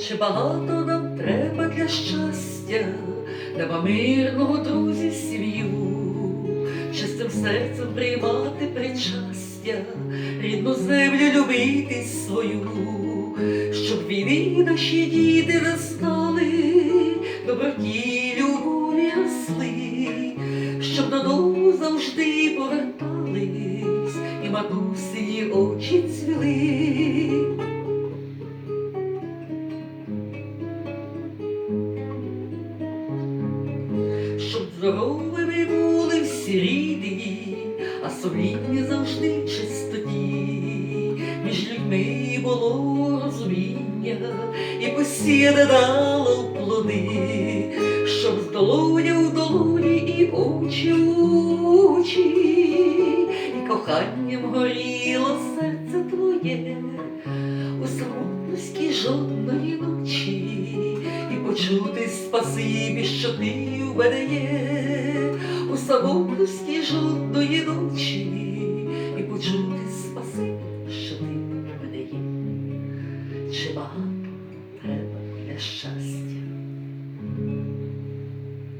Чи багато нам треба для щастя, Неба мирного друзі сім'ю, чистим серцем приймати причастя, рідну землю любити свою, щоб війни наші діти не знали, доброті любові росли, щоб додому завжди повертались, і матусині очі цвіли. Здоровими були всі рідні, а сумління завжди чистоті. Між людьми було розуміння, і посіяне дало плоди, щоб з долоня в долоні і очі в очі, і коханням горіло серце твоє у самотності жодної ночі, і почути спасибі, що ти в мене є у самотності жодної ночі і почути спасибі, що ти в мене є. Чи багато треба для щастя?